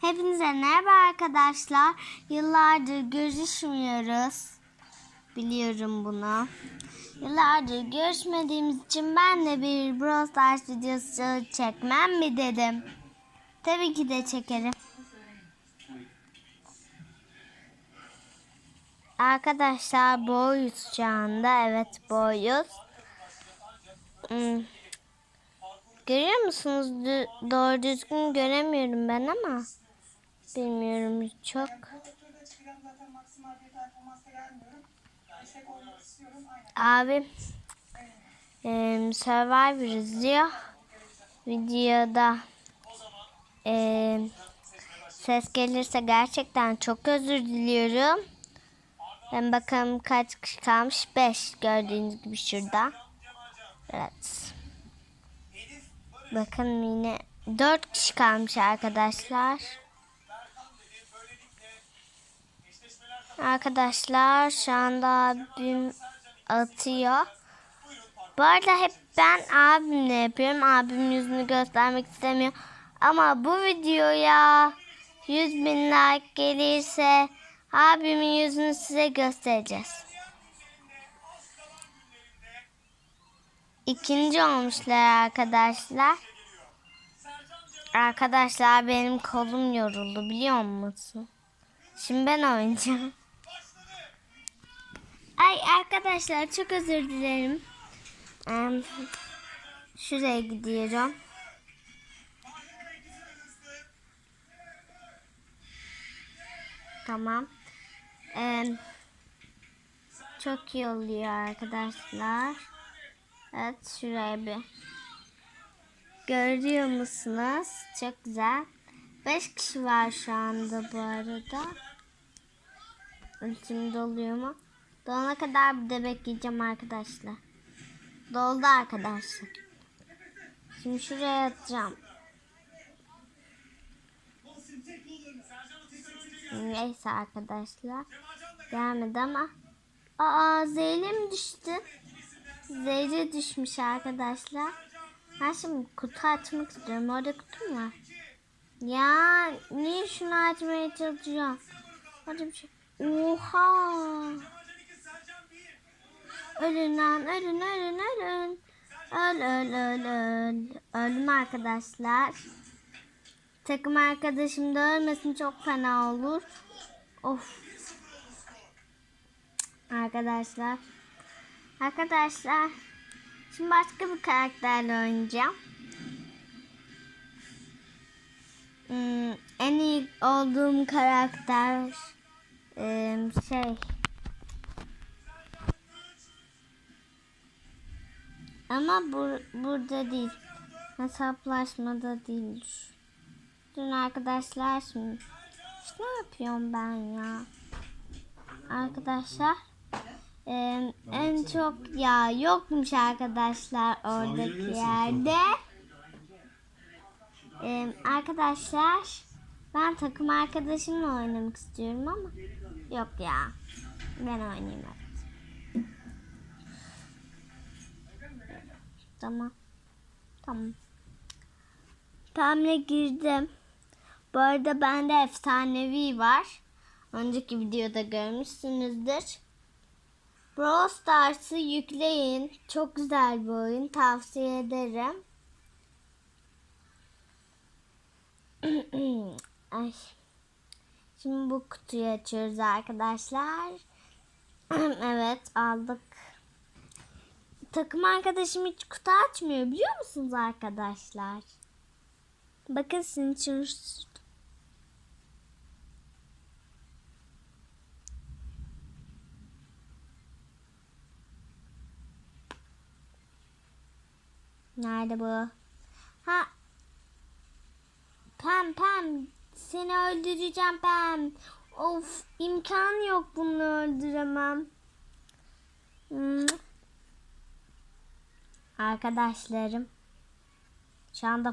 Hepinize merhaba arkadaşlar. Yıllardır görüşmüyoruz. Biliyorum bunu. Yıllardır görüşmediğimiz için ben de bir Brawl Stars videosu çekmem mi dedim. Tabii ki de çekerim. Arkadaşlar boyuz şu anda. Evet boyuz. Hmm. Görüyor musunuz? Doğru düzgün göremiyorum ben ama. Bilmiyorum çok. Abi eee Survivor izliyor. Videoda eee, ses gelirse gerçekten çok özür diliyorum. Ben bakalım kaç kişi kalmış? 5 gördüğünüz gibi şurada. Evet. Bakın yine 4 kişi kalmış arkadaşlar. Arkadaşlar şu anda abim atıyor. Bu arada hep ben abimle yapıyorum. Abim yüzünü göstermek istemiyor. Ama bu videoya 100 bin like gelirse abimin yüzünü size göstereceğiz. İkinci olmuşlar arkadaşlar. Arkadaşlar benim kolum yoruldu biliyor musun? Şimdi ben oynayacağım. Ay arkadaşlar çok özür dilerim. Em, şuraya gidiyorum. Tamam. Em, çok iyi oluyor arkadaşlar. Evet şuraya bir. Görüyor musunuz? Çok güzel. 5 kişi var şu anda bu arada. Ultim doluyor mu? Dolana kadar bir de bekleyeceğim arkadaşlar. Doldu arkadaşlar. Şimdi şuraya atacağım. Neyse arkadaşlar. Gelmedi ama. Aa Zeynep düştü? Zeyce düşmüş arkadaşlar. Ben şimdi kutu açmak istiyorum. Orada kutu mu var? Ya niye şunu açmaya çalışacağım? Orada bir şey. Oha. Ölün lan ölün ölün ölün. Öl öl öl öl. Öldüm arkadaşlar. Takım arkadaşım da ölmesin çok fena olur. Of. Arkadaşlar. Arkadaşlar. Şimdi başka bir karakterle oynayacağım. Hmm, en iyi olduğum karakter eee, şey. Ama bur burada değil. Hesaplaşmada değil dün arkadaşlar şimdi işte ne yapıyorum ben ya? Arkadaşlar eee, en çok ya yokmuş arkadaşlar oradaki yerde. Eee, arkadaşlar ben takım arkadaşımla oynamak istiyorum ama yok ya. Ben oynayayım evet. Tamam. Tamam. Tamamla girdim. Bu arada bende efsanevi var. Önceki videoda görmüşsünüzdür. Brawl Stars'ı yükleyin. Çok güzel bir oyun. Tavsiye ederim. Ay. Şimdi bu kutuyu açıyoruz arkadaşlar. evet aldık. Takım arkadaşım hiç kutu açmıyor biliyor musunuz arkadaşlar? Bakın sizin için Nerede bu? Ha Pem Pem seni öldüreceğim Pem. Of imkan yok bunu öldüremem. Hmm. Arkadaşlarım şu anda